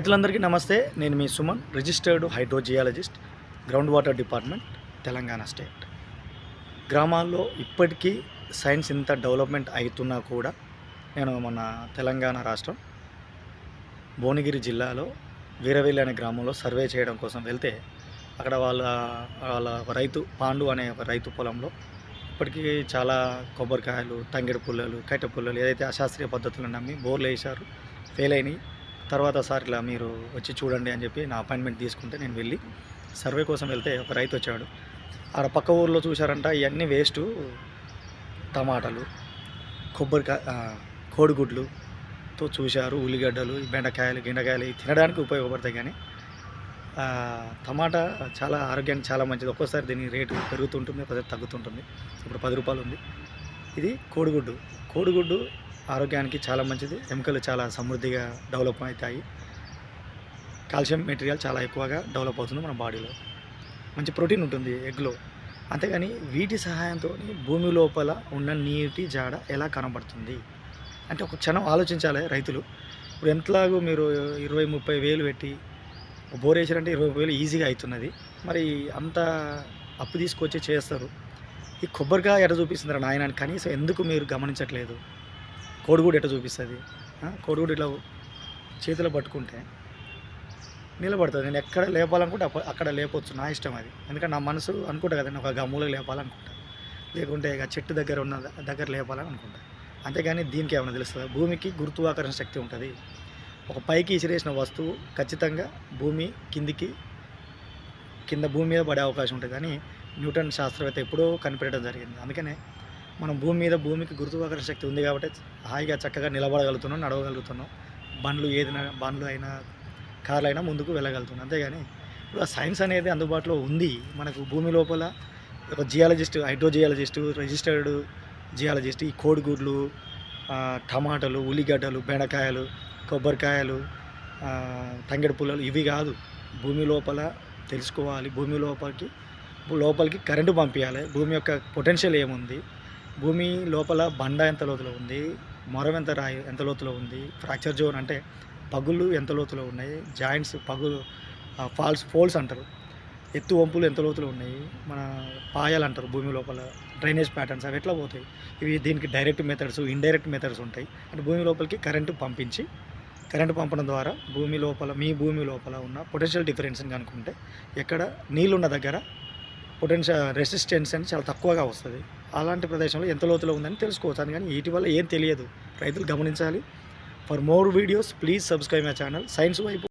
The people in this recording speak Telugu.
రైతులందరికీ నమస్తే. నేను మీ Suman registered hydrogeologist ground water department Telangana state. గ్రామాల్లో ఇప్పటికీ సైన్స్ ఇంత డెవలప్మెంట్ అవుతున్నా కూడా నేను మన తెలంగాణ రాష్ట్రం భువనగిరి జిల్లాలో వీరవెల్లి అనే గ్రామంలో సర్వే చేయడం కోసం వెళ్తే అక్కడ వాళ్ళ వాళ్ళ రైతు పాండు అనే ఒక రైతు పొలంలో ఇప్పటికీ చాలా కొబ్బరికాయలు తంగిడి పుల్లలు కైట పుల్లలు ఏదైతే అశాస్త్రీయ పద్ధతులను నమ్మి బోర్లు వేశారు ఫెయిల్ అయినాయి. తర్వాత సార్ ఇలా మీరు వచ్చి చూడండి అని చెప్పి నా అపాయింట్మెంట్ తీసుకుంటే నేను వెళ్ళి సర్వే కోసం వెళ్తే ఒక రైతు వచ్చాడు. ఆడ పక్క ఊర్లో చూశారంట ఇవన్నీ వేస్ట్. టమాటాలు కొబ్బరికాయ కోడిగుడ్లు కోడిగుడ్లుతో చూశారు ఉల్లిగడ్డలు బెండకాయలు గిండకాయలు తినడానికి ఉపయోగపడతాయి కానీ టమాటా చాలా ఆరోగ్యానికి చాలా మంచిది. ఒక్కోసారి దీని రేటు పెరుగుతుంటుంది ఒకసారి తగ్గుతుంటుంది. ఇప్పుడు పది రూపాయలు ఉంది. ఇది కోడిగుడ్డు. కోడిగుడ్డు ఆరోగ్యానికి చాలా మంచిది. ఎముకలు చాలా సమృద్ధిగా డెవలప్ అవుతాయి. కాల్షియం మెటీరియల్ చాలా ఎక్కువగా డెవలప్ అవుతుంది మన బాడీలో. మంచి ప్రోటీన్ ఉంటుంది ఎగ్లో. అంతేగాని వీటి సహాయంతో భూమి లోపల ఉన్న నీటి జాడ ఎలా కనబడుతుంది? అంటే ఒక క్షణం ఆలోచించాలి రైతులు. ఇప్పుడు ఎంతలాగో మీరు ఇరవై ముప్పై వేలు పెట్టి బోర్ వేసారంటే ఇరవై వేలు ఈజీగా అవుతున్నది. మరి అంత అప్పు తీసుకొచ్చి చేస్తారు. ఈ కొబ్బరికాయ ఎడ చూపిస్తుంది నాయన కనీసం ఎందుకు మీరు గమనించట్లేదు? కోడిగూడు ఎట్లా చూపిస్తుంది? కోడిగూడు ఇట్లా చేతిలో పట్టుకుంటే నిలబడుతుంది. నేను ఎక్కడ లేపాలనుకుంటే అప్ప- అక్కడ లేపొచ్చు. నా ఇష్టం అది. ఎందుకంటే నా మనసు అనుకుంటా కదండి ఒక గమ్ములకు లేపాలనుకుంటా. లేకుంటే ఇక చెట్టు దగ్గర ఉన్న దగ్గర లేపాలని అనుకుంటా అంతేగాని దీనికి ఏమైనా తెలుస్తుంది? భూమికి గురుత్వాకర్షణ శక్తి ఉంటుంది. ఒక పైకి ఇసిరేసిన వస్తువు ఖచ్చితంగా భూమి కిందికి కింద భూమి మీద పడే అవకాశం ఉంటుంది. కానీ న్యూటన్ శాస్త్రవేత్త ఎప్పుడో కనిపెట్టడం జరిగింది. అందుకనే మనం భూమి మీద భూమికి గురుత్వాకర్షణ శక్తి ఉంది కాబట్టి హాయిగా చక్కగా నిలబడగలుగుతున్నాం నడవగలుగుతున్నాం. బండ్లు ఏదైనా బండ్లు అయినా కార్లు అయినా ముందుకు వెళ్ళగలుగుతున్నాం. అంతేగాని ఇప్పుడు ఆ సైన్స్ అనేది అందుబాటులో ఉంది. మనకు భూమి లోపల ఒక జియాలజిస్ట్ హైడ్రోజియాలజిస్ట్ రిజిస్టర్డ్ జియాలజిస్ట్ ఈ కోడిగుడ్లు టమాటలు టమాటాలు ఉల్లిగడ్డలు బెండకాయలు కొబ్బరికాయలు తంగిడి తంగెడు పుల్లలు ఇవి కాదు. భూమి లోపల తెలుసుకోవాలి. భూమి లోపలికి లోపలికి కరెంటు పంపించాలి భూమి యొక్క పొటెన్షియల్ ఏముంది? భూమి లోపల బండ ఎంత లోతులో ఉంది? మొరం ఎంత రాయి ఎంత లోతులో ఉంది? ఫ్రాక్చర్ జోన్ అంటే పగుళ్ళు ఎంత లోతులో ఉన్నాయి? జాయింట్స్ పగులు ఫాల్స్ ఫోల్స్ అంటారు. ఎత్తు వంపులు ఎంత లోతులో ఉన్నాయి? మన పాయాలు అంటారు భూమి లోపల. డ్రైనేజ్ ప్యాటర్న్స్ అవి ఎట్లా పోతాయి? ఇవి దీనికి డైరెక్ట్ మెథడ్స్ ఇండైరెక్ట్ మెథడ్స్ ఉంటాయి. అంటే భూమి లోపలికి కరెంటు పంపించి కరెంటు పంపడం ద్వారా భూమి లోపల మీ భూమి లోపల ఉన్న పొటెన్షియల్ డిఫరెన్స్ని కనుక్కుంటే ఎక్కడ నీళ్ళున్న దగ్గర పొటెన్షియల్ రెసిస్టెన్స్ అని చాలా తక్కువగా వస్తుంది. అలాంటి ప్రదేశంలో ఎంత లోతులో ఉందని తెలుసుకోవచ్చు. కానీ వీటి వల్ల ఏం తెలియదు. రైతులు గమనించాలి. For more videos please subscribe my channel science వైపు